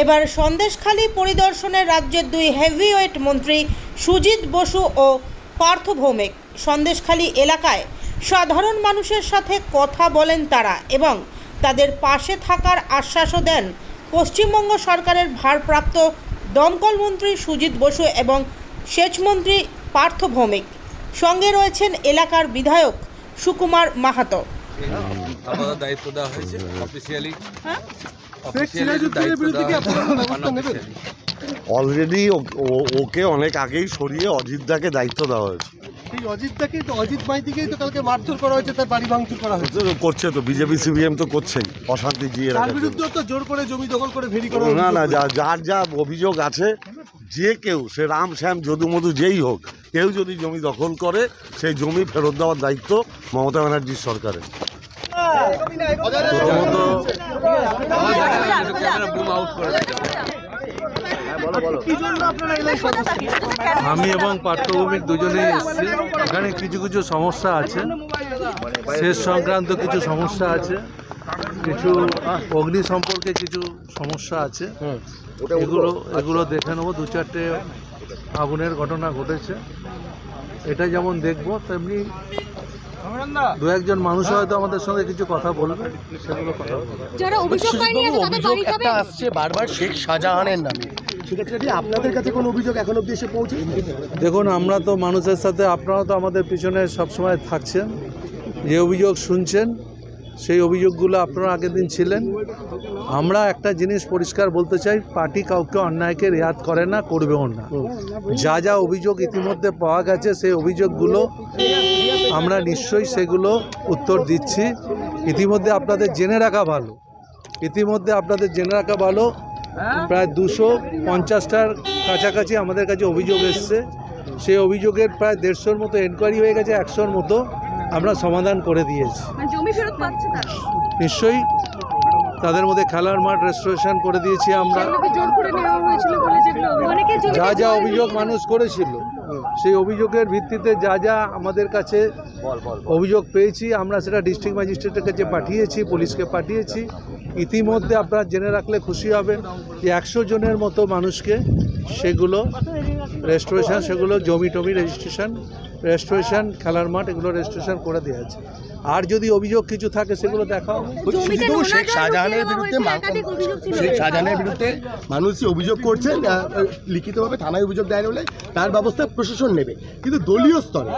এবার সন্দেশখালী পরিদর্শনে রাজ্যের দুই হেভিওয়েট মন্ত্রী সুজিত বসু ও পার্থ ভৌমিক। সন্দেশখালী এলাকায় সাধারণ মানুষের সাথে কথা বলেন তারা এবং তাদের পাশে থাকার আশ্বাসও দেন পশ্চিমবঙ্গ সরকারের ভারপ্রাপ্ত দমকল মন্ত্রী সুজিত বসু এবং সেচমন্ত্রী পার্থ ভৌমিক। সঙ্গে রয়েছেন এলাকার বিধায়ক সুকুমার মাহাতো। আলাদা দায়িত্ব দেওয়া হয়েছে অফিসিয়ালি বিরুদ্ধে ব্যবস্থা নেবেন? অলরেডি ওকে অনেক আগেই সরিয়ে অজিতদাকে দায়িত্ব দেওয়া হয়েছে। এই তো অজিত মাইতিকেই তো কালকে মারধর করা হয়েছে তার বাড়ি ভাঙচুর করা হয়েছে। করছে তো বিজেপি সিপিএম তো করছেই অশান্তি জিয়ে তার রাখার তো জোর করে জমি দখল করে ভেরি করা না না যা যার যা অভিযোগ আছে যে কেউ সে রাম শ্যাম যদু মধু যেই হোক কেউ যদি জমি দখল করে সেই জমি ফেরত দেওয়ার দায়িত্ব মমতা ব্যানার্জির সরকারের। আমি এবং পার্থভূমিক দুজনেই এসেছি। এখানে কিছু কিছু সমস্যা আছে। সেচ সংক্রান্ত কিছু সমস্যা আছে। কিছু অগ্নি সম্পর্কে কিছু সমস্যা আছে। এগুলো এগুলো দেখে নেব। দু চারটে আগুনের ঘটনা ঘটেছে। এটা যেমন দেখব, তেমনি দু একজন মানুষ হয়তো আমাদের সঙ্গে কিছু কথা বলবে সেগুলো কথা বলব। যারা অভিযোগকারী আছে তাদের বাড়ি যাবে একটা আসছে বারবার শেখ শাহজাহানের নামে। আপনাদের কাছে কোনো অভিযোগ এখন অব্দি এসে পৌঁছে দেখুন আমরা তো মানুষের সাথে আপনারা তো আমাদের পিছনে সবসময় থাকছেন। যে অভিযোগ শুনছেন সেই অভিযোগগুলো আপনারা আগের দিন ছিলেন। আমরা একটা জিনিস পরিষ্কার বলতে চাই পার্টি কাউকে অন্যায়কে রেয়াত করে না করবেও না। যা যা অভিযোগ ইতিমধ্যে পাওয়া গেছে সেই অভিযোগগুলো আমরা নিশ্চয়ই সেগুলো উত্তর দিচ্ছি। ইতিমধ্যে আপনাদের জেনে রাখা ভালো। ইতিমধ্যে আপনাদের জেনে রাখা ভালো। প্রায় দুশো পঞ্চাশটার কাছাকাছি আমাদের কাছে অভিযোগ এসছে। সেই অভিযোগের প্রায় দেড়শোর মতো এনকোয়ারি হয়ে গেছে একশোর মতো আমরা সমাধান করে দিয়েছি। মানে নিশ্চয়ই তাদের মধ্যে খেলার মাঠ রেস্টোরেশন করে দিয়েছি আমরা। যা যা অভিযোগ মানুষ করেছিল সেই অভিযোগের ভিত্তিতে যা যা আমাদের কাছে অভিযোগ পেয়েছি আমরা সেটা ডিস্ট্রিক্ট ম্যাজিস্ট্রেটের কাছে পাঠিয়েছি পুলিশকে পাঠিয়েছি। ইতিমধ্যে আপনারা জেনে রাখলে খুশি হবেন যে একশো জনের মতো মানুষকে সেগুলো রেস্টোরেশন সেগুলো জমি টমি রেজিস্ট্রেশন রেস্টোরেশন খেলার মাঠ এগুলো রেজিস্ট্রেশন করে দেওয়া আছে। আর যদি অভিযোগ কিছু থাকে সেগুলো দেখাও। শুধু শেখ শাহজাহানের বিরুদ্ধে শেখ শাহজাহানের বিরুদ্ধে মানুষ যে অভিযোগ করছেন লিখিতভাবে থানায় অভিযোগ দেয় বলে তার ব্যবস্থা প্রশাসন নেবে। কিন্তু দলীয় স্তরে